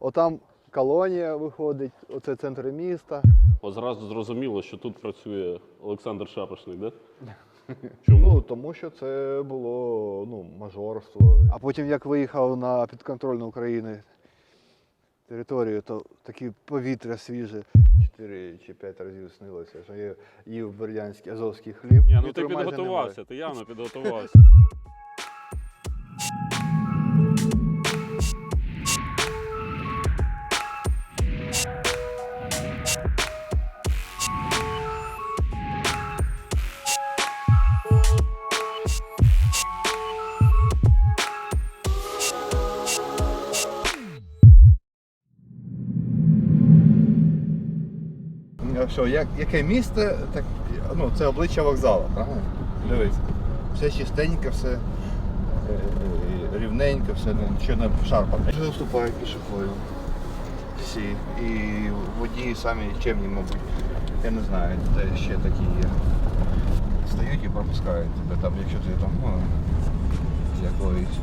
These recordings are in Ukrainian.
Отам колонія виходить, оце центр міста. От зразу зрозуміло, що тут працює Олександр Шапошник, да? Ну, тому що це було ну, мажорство. А потім, як виїхав на підконтрольну України територію, то таке повітря свіже. Чотири чи п'ять разів снилося, що я їв бердянський азовський хліб. Ні, ну ти підготувався, ти явно підготувався. Ну, як, яке місце, так, ну, це обличчя вокзалу, правильно? Дивись. Все чистенько, все е, е, рівненько, все ну, нічого не шарпане. Вже вступають пішоходи. Всі. І водії самі чемні, мабуть. Я не знаю, де ще такі є. Стають і пропускають тебе там, якщо ти там, ну, з якоїсь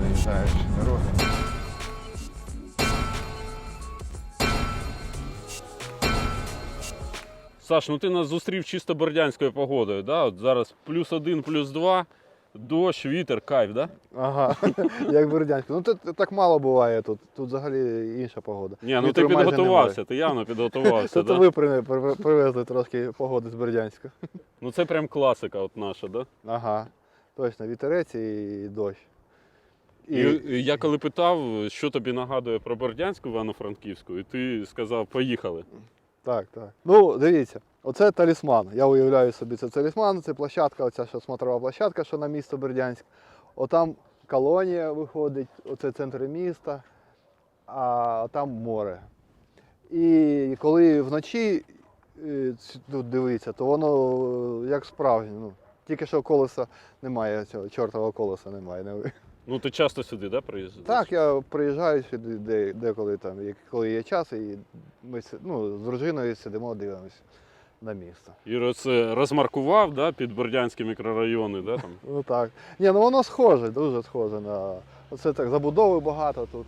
виїжджаєш дороги. Саш, ну ти нас зустрів чисто бордянською погодою, да? От зараз плюс один, плюс два, дощ, вітер, кайф, да? Ага, як Бердянську. Ну тут так мало буває тут. Тут взагалі інша погода. Ні, ну Вітру ти майже підготувався, ти явно підготувався. Це то да? ви при- при- привезли трошки погоди з Бердянська. Ну це прям класика от наша, да? Ага, точно, вітерець і дощ. І... і я коли питав, що тобі нагадує про Бордянську Івано-Франківську, і ти сказав, поїхали. Так, так. Ну, дивіться, оце талісман. Я уявляю собі, це талісман, це площадка, оця що смотрова площадка, що на місто Бердянськ. Отам колонія виходить, оце центр міста, а там море. І коли вночі е, тут дивиться, то воно е, як справжнє. Ну, тільки що колеса немає, цього чортового колеса немає. Ну ти часто сюди, да, приїздиш? Так, я приїжджаю сюди де, деколи там, як- коли є час, і ми ну, з дружиною сидимо, дивимося на місто. Іро це розмаркував да, під Бордянські мікрорайони, да, там. Ну так. Ні, ну воно схоже, дуже схоже на. Оце так, забудови багато тут.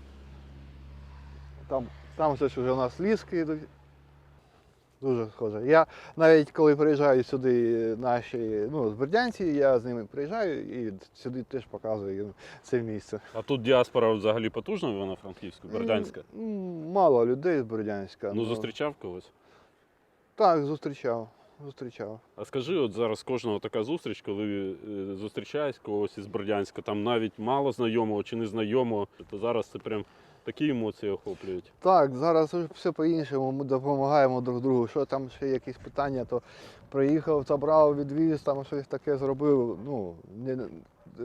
Там, там ж вже у нас ліски йдуть. Дуже схоже. Я навіть коли приїжджаю сюди наші, ну, з Бердянці, я з ними приїжджаю і сюди теж показую їм це місце. А тут діаспора взагалі потужна в Івано-Франківську, Бердянська. Мало людей з Бердянська. Ну зустрічав когось. Так, зустрічав. Зустрічав. А скажи, от зараз кожного така зустріч, коли е, зустрічаєш когось із Бердянська, там навіть мало знайомого чи незнайомого, то зараз це прям такі емоції охоплюють. Так, зараз все по-іншому. Ми допомагаємо друг другу. Що там ще якісь питання, то приїхав, забрав, відвіз, там щось таке зробив. Ну, не,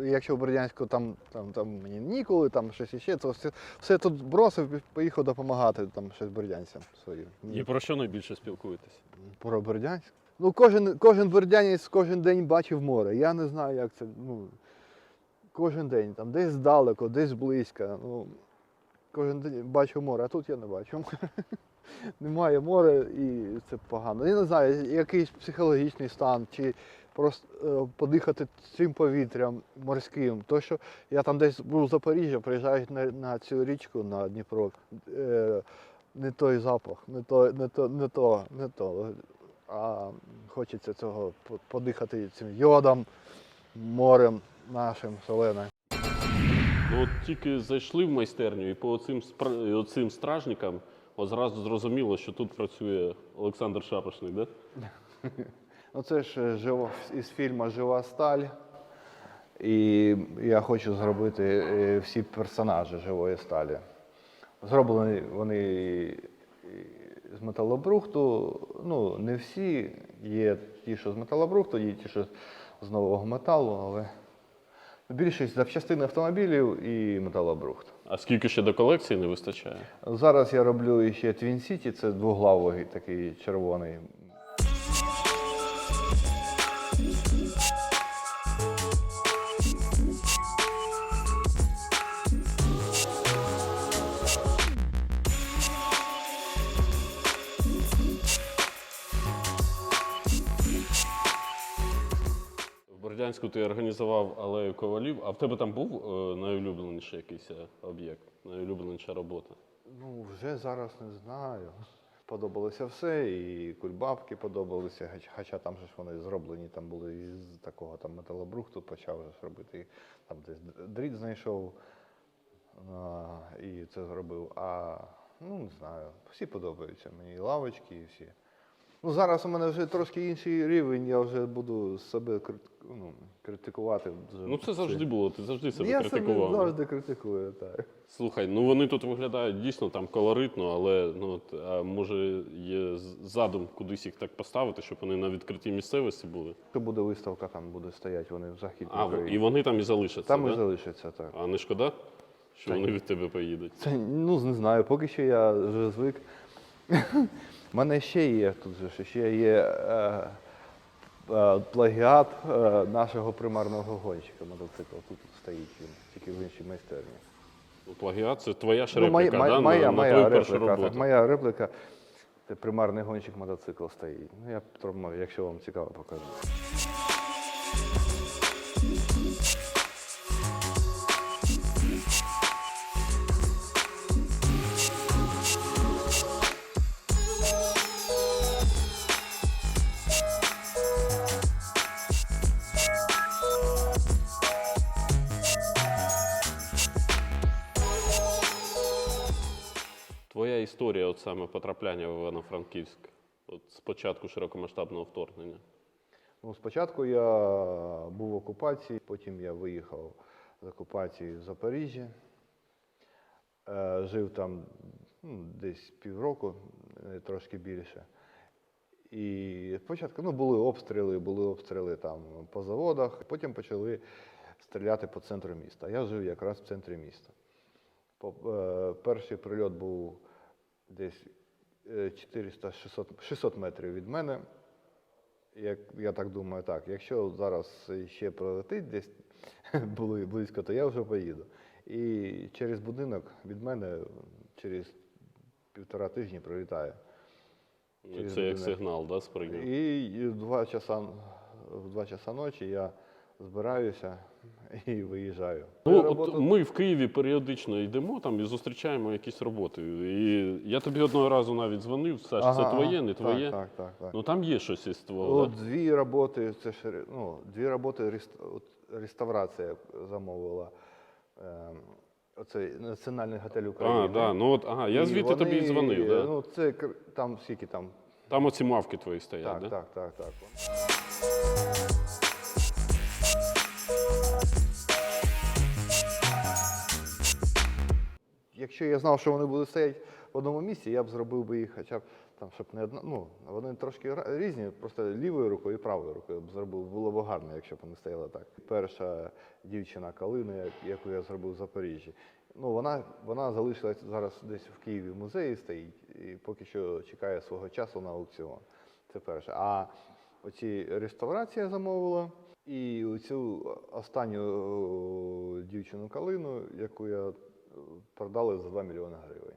якщо в Бердянську там, там, там мені ніколи, там щось іще, то все, все тут бросив, поїхав допомагати там щось бердянцям своїм. І про що найбільше спілкуєтесь? Про Бердянськ. Ну, кожен, кожен бердянець кожен день бачив море. Я не знаю, як це. Ну, кожен день, там, десь здалеку, десь близько. Ну, кожен день бачив море, а тут я не бачу. Немає моря і це погано. Я не знаю, якийсь психологічний стан, чи просто е, подихати цим повітрям морським. То, що я там десь був в Запоріжжі, приїжджаєш на, на цю річку на Дніпро. Е, не той запах, не то, не то, не то, не то. А хочеться цього подихати цим йодом, морем нашим соленим. Ну от тільки зайшли в майстерню і по оцим, спра- оцим стражникам от зразу зрозуміло, що тут працює Олександр Шапошник, да? Ну це ж е, із фільму Жива сталь. І я хочу зробити е, всі персонажі живої сталі. Зроблені вони з металобрухту. Ну, не всі. Є ті, що з металобрухту, є ті, що з нового металу, але більшість запчастин автомобілів і металобрухт. А скільки ще до колекції не вистачає? Зараз я роблю ще Twin City, це двоглавий такий червоний. Бердянську ти організував алею ковалів, а в тебе там був е, найулюбленіший якийсь е, об'єкт, найулюбленіша робота? Ну, вже зараз не знаю. Подобалося все, і кульбабки подобалися, хоч- хоча там же ж вони зроблені там були із такого там металобрухту, почав же робити. Там десь д- дріт знайшов а, і це зробив. А ну не знаю, всі подобаються мені, і лавочки, і всі. Ну, зараз у мене вже трошки інший рівень, я вже буду себе крит- ну, критикувати. Ну це завжди було, ти завжди себе я критикував. себе завжди критикую, так. Слухай, ну вони тут виглядають дійсно там колоритно, але ну от, а може є задум кудись їх так поставити, щоб вони на відкритій місцевості були. Якщо буде виставка, там буде стояти, вони в західній А Україні. і вони там і залишаться. Там да? і залишаться, так. А не шкода, що Та вони ні. від тебе поїдуть. Це ну не знаю, поки що я вже звик. У мене ще є тут же ще є е, плагіат е, нашого примарного гонщика мотоцикла. Тут стоїть він, тільки в іншій майстерні. Ну, Плагіат це твоя ж Ну, моя, да? моя, на, моя на твою першу репліка. Так, моя репліка. Це примарний гонщик мотоцикла стоїть. Ну, я якщо вам цікаво, покажу. Історія, от саме потрапляння в Івано-Франківськ, от з початку широкомасштабного вторгнення. Ну, спочатку я був в окупації, потім я виїхав з окупації в Запоріжжя. Е, жив там ну, десь півроку, е, трошки більше. І спочатку ну, були обстріли, були обстріли там по заводах, потім почали стріляти по центру міста. Я жив якраз в центрі міста. Е, перший прильот був десь 400-600 600 метрів від мене. Як, я так думаю, так, якщо зараз ще пролетить десь близько, то я вже поїду. І через будинок від мене через півтора тижні прилітає. Ну, Через Це як будинок. сигнал, да, сприйняв? І в два часа, в два часа ночі я збираюся і виїжджаю. Ну, от ми в Києві періодично йдемо там і зустрічаємо якісь роботи. І я тобі одного разу навіть дзвонив, Саш, Ага, це твоє, не твоє. Так, так, так. так. Ну там є щось із твого. От да? дві роботи, це ж ну, дві роботи от реставрація замовила. Ем, Оцей Національний готель України. А, да, ну от, ага, я звідти тобі і дзвонив. Да? Ну, це там скільки там. Там оці мавки твої стоять, Так, да? так, так, так. Якщо я знав, що вони будуть стояти в одному місці, я б зробив би їх хоча б там, щоб не одна. Ну, вони трошки різні, просто лівою рукою і правою рукою б зробив. Було б гарно, якщо б вони стояли так. Перша дівчина Калина, яку я зробив в Запоріжжі. Ну, вона, вона залишилась зараз десь в Києві в музеї стоїть і поки що чекає свого часу на аукціон. Це перше. А оці реставрація замовила. І цю останню дівчину Калину, яку я продали за 2 мільйони гривень.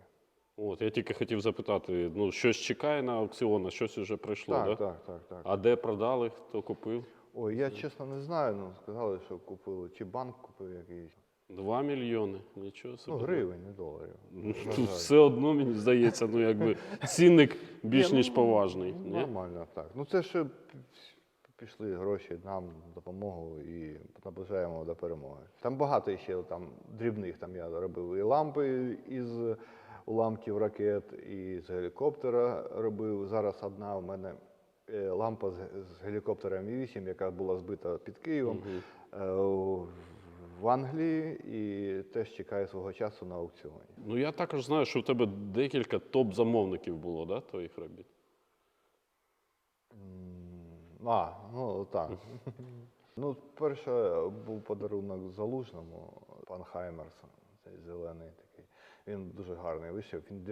От, я тільки хотів запитати, ну щось чекає на аукціон, а щось вже прийшло, Так, да? так, так, так. А де продали, хто купив? Ой, я чесно не знаю, ну сказали, що купили, чи банк купив якийсь. Два мільйони. Нічого собі. Ну, гривень, не доларів. Ну, Тут все одно, мені здається, ну якби цінник більш ніж ну, поважний. ну, Ні? Нормально, так. Ну це ще пішли гроші нам допомогу і наближаємо до перемоги. Там багато ще там дрібних. Там я робив і лампи із уламків ракет, і з гелікоптера робив. Зараз одна у мене е, лампа з, з гелікоптера Мі-8, яка була збита під Києвом е, у- в Англії і теж чекає свого часу на аукціоні. Ну я також знаю, що в тебе декілька топ-замовників було, да, твоїх робіт. А, ну так. ну, перше був подарунок залужному, пан Хаймерс, цей зелений такий. Він дуже гарний вийшов. Він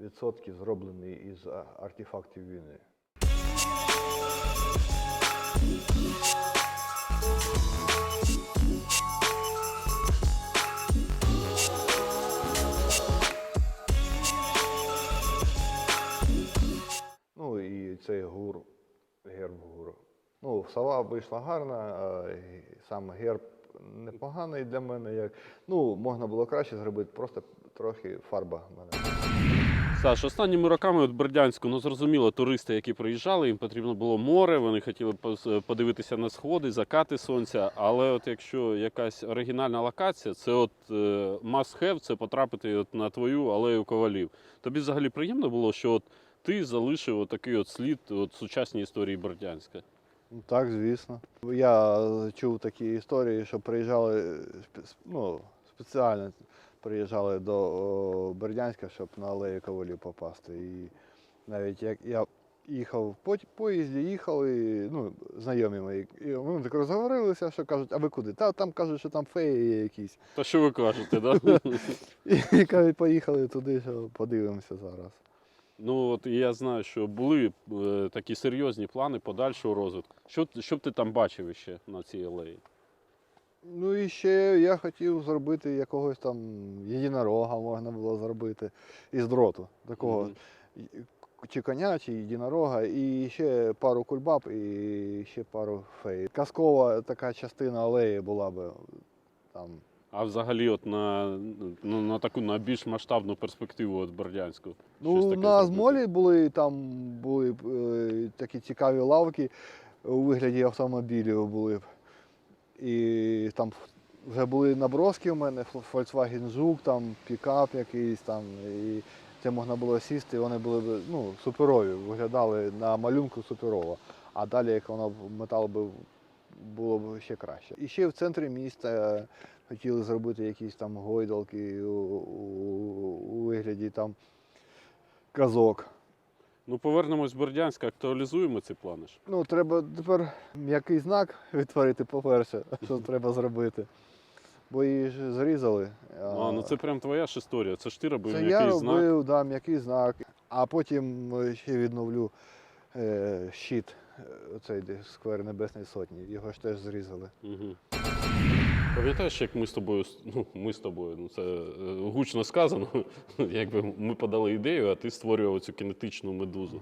90% зроблений із артефактів війни. Thank і Ну, сова вийшла гарна, сам герб непоганий для мене. Як... Ну, можна було краще зробити, просто трохи фарба мене. Саш, останніми роками от Бердянську, ну зрозуміло, туристи, які приїжджали, їм потрібно було море, вони хотіли подивитися на сходи, закати сонця. Але от якщо якась оригінальна локація, це от е, must have, це потрапити от на твою алею ковалів. Тобі взагалі приємно було, що от ти залишив от такий от слід от сучасній історії Бердянська. Ну, Так, звісно. Я е, чув такі історії, що приїжджали е, ну, спеціально приїжджали до Бердянська, щоб на алею ковалів попасти. І навіть як я їхав в пот- поїзді, їхали, ну, знайомі мої, і вони так розговорилися, що кажуть, а ви куди? Та там кажуть, що там феї є якісь. Та що ви кажете, да? І кажуть, поїхали туди, що подивимося зараз. Ну от я знаю, що були е, такі серйозні плани подальшого розвитку. Що, що б ти там бачив ще на цій алеї? Ну і ще я хотів зробити якогось там єдинорога можна було зробити із дроту. Такого Мгм. і- чи коня, чи єдинорога, і ще пару кульбаб, і ще пару фей. Казкова така частина алеї була би там. А взагалі, от на, ну, на таку на більш масштабну перспективу от Бердянську. Ну, на змолі були там були е, такі цікаві лавки у вигляді автомобілів були. І там вже були наброски у мене, Volkswagen Жук, там пікап якийсь там. І це можна було сісти, і вони були ну, суперові, виглядали на малюнку суперово. А далі, як воно метал би було б ще краще. І ще в центрі міста хотіли зробити якісь там гойдалки у, у, у вигляді там казок. Ну, повернемось в Бердянськ, актуалізуємо ці плани. ж. Ну, треба тепер м'який знак відтворити, по-перше, що треба зробити. Бо її ж зрізали. А, ну це прям твоя ж історія. Це ж ти робив Це я знак. робив, да, м'який знак. А потім е, ще відновлю е, щит, е, оцей де сквер Небесної Сотні. Його ж теж зрізали. Угу. Пам'ятаєш, як ми з тобою, ну ми з тобою, ну це е, гучно сказано. Якби ми подали ідею, а ти створював цю кінетичну медузу.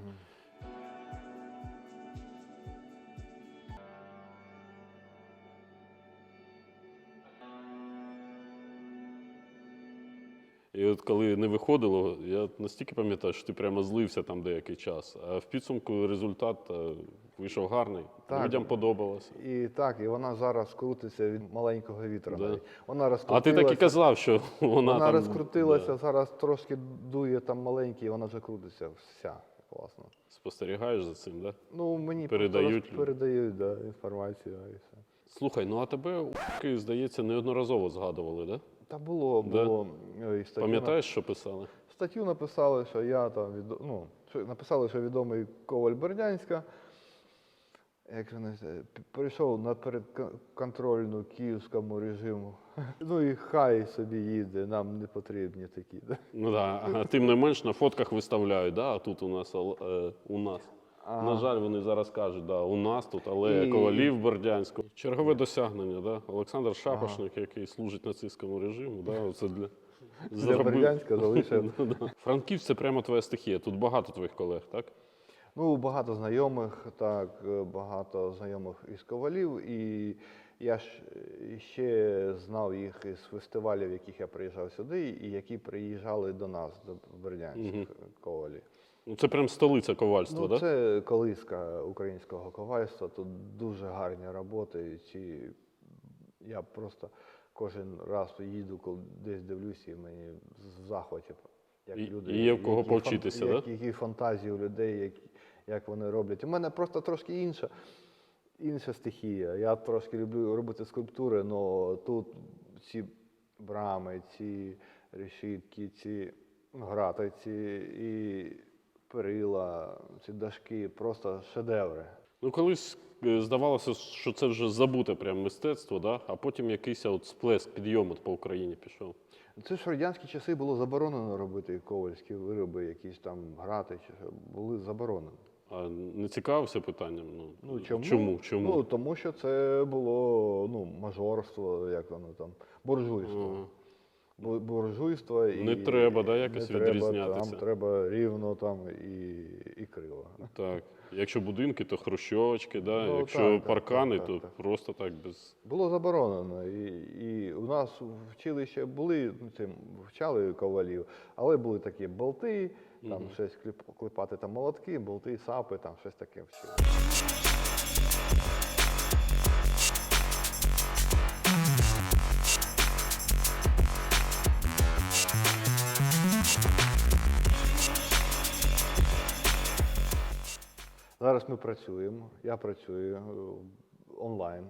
І от коли не виходило, я настільки пам'ятаю, що ти прямо злився там деякий час. А в підсумку результат е, вийшов гарний. Так. Людям подобалося. І так, і вона зараз крутиться від маленького вітру. Да. Вона А ти так і казав, що вона, Вона там, розкрутилася, да, зараз трошки дує там маленький, і вона вже крутиться вся. Класно. спостерігаєш за цим, да? Ну, мені Передають передають да, інформацію. і все. Слухай, ну а тебе здається, неодноразово згадували, да? Та було, Да? було. ой, статтю Пам'ятаєш, що писали? Статтю написали, що я там від... ну, що написали, що відомий Коваль Бердянська. Як же не знаю, прийшов на передконтрольну київському режиму. Ну і хай собі їде, нам не потрібні такі. да. Ну да, а тим не менш на фотках виставляють, да? а тут у нас ал- е, у нас. На жаль, вони зараз кажуть, да, у нас тут алея І- ковалів Бердянську. Чергове досягнення, да? Олександр Шапошник, який служить нацистському режиму, да? Оце для, Для Бердянська залишив. Ну, да. Франківськ це прямо твоя стихія. Тут багато твоїх колег, так? Ну, багато знайомих, так, е, багато знайомих із ковалів. І я ж е, ще знав їх із фестивалів, яких я приїжджав сюди, і які приїжджали до нас, до Бердянськ Мгм. ковалі. Ну, це прям столиця ковальства, Ну, да? це колиска українського ковальства. Тут дуже гарні роботи. Ці... Я просто кожен раз їду, коли десь дивлюся, і мені в захваті. Як І- люди, і є в кого які повчитися, фан- да? Які фантазії у людей, які, як вони роблять. У мене просто трошки інша, інша стихія. Я трошки люблю робити скульптури, але тут ці брами, ці решітки, ці грати, ці і перила, ці дашки, просто шедеври. Ну, колись е, здавалося, що це вже забуте прям мистецтво, да? а потім якийсь от сплеск, підйом от по Україні пішов. Це ж в радянські часи було заборонено робити ковальські вироби, якісь там грати, чи що, були заборонені. А не цікавився питанням? Ну, Ну, чому? Чому? Чому? Ну, тому що це було ну, мажорство, як воно там, буржуйство. Ага. Бу- Буржуйство і Не треба, да, якось не треба, відрізнятися. Там треба рівно там і, і криво. Так. Якщо будинки, то хрущовочки, да? Ну, якщо так, так, паркани, так, то так, так. просто так без. Було заборонено. І, і у нас в училищі були ну, цим, вчали ковалів, але були такі болти, там Мгм. щось кліп- клепати там молотки, болти, сапи, там щось таке вчили. Зараз ми працюємо. Я працюю е, онлайн.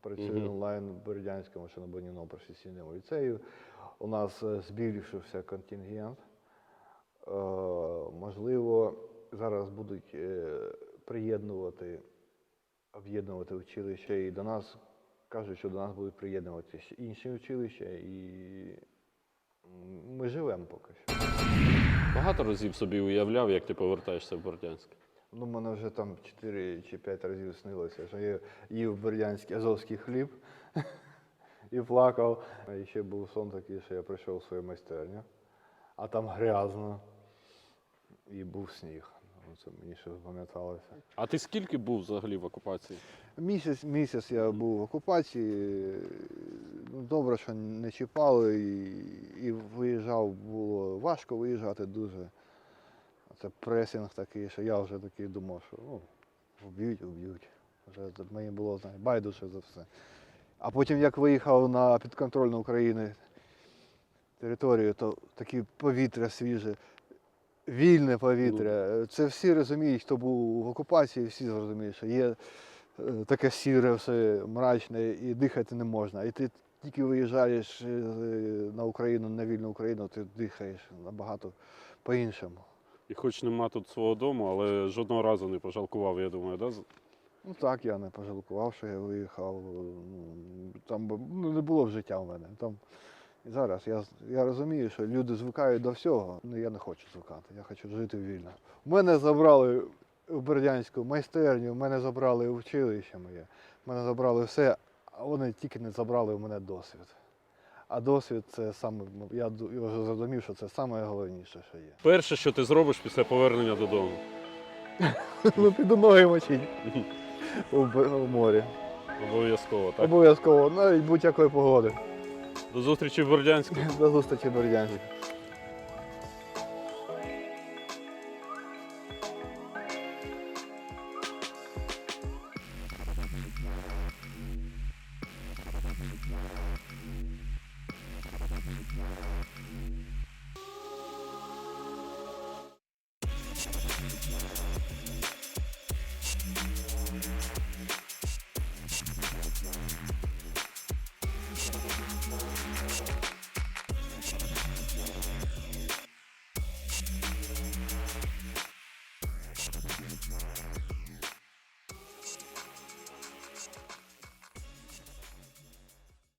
Працюю Мгм. онлайн в Бердянському шинобудівному професійному ліцею. У нас е, збільшився контингент. Е, Можливо, зараз будуть приєднувати, об'єднувати училища і до нас кажуть, що до нас будуть приєднувати ще інші училища, і ми живемо поки що. Багато разів собі уявляв, як ти повертаєшся в Бордянськ. Ну, мене вже там 4 чи 5 разів снилося, що я їв бердянський азовський хліб і плакав. І ще був сон такий, що я прийшов у свою майстерню, а там грязно і був сніг. Це мені ще запам'яталося. А ти скільки був взагалі в окупації? Місяць, місяць я був в окупації. Ну, Добре, що не чіпали і, і виїжджав, було важко виїжджати дуже. Це пресинг такий, що я вже такий думав, що ну, вб'ють, вб'ють. Вже мені було знає, байдуже за все. А потім, як виїхав на підконтрольну України територію, то таке повітря свіже, вільне повітря. Це всі розуміють, хто був в окупації, всі зрозуміють, що є е, таке сіре, все мрачне і дихати не можна. І ти тільки виїжджаєш е, на Україну, на вільну Україну, ти дихаєш набагато по-іншому. І хоч нема тут свого дому, але жодного разу не пожалкував, я думаю, да? Ну так, я не пожалкував, що я виїхав. Ну, Там ну, не було в життя в мене. Там, і зараз я, я розумію, що люди звикають до всього. Ну я не хочу звикати, я хочу жити вільно. Мене забрали в Бердянську майстерню, мене забрали в училище моє, мене забрали все, а вони тільки не забрали у мене досвід. А досвід це саме, ну, я вже зрозумів, що це найголовніше, що є. Перше, що ти зробиш після повернення додому. Ну, піду ноги мочить у, морі. Обов'язково, так? Обов'язково, навіть будь-якої погоди. До зустрічі в Бордянську. До зустрічі, Бердянськ.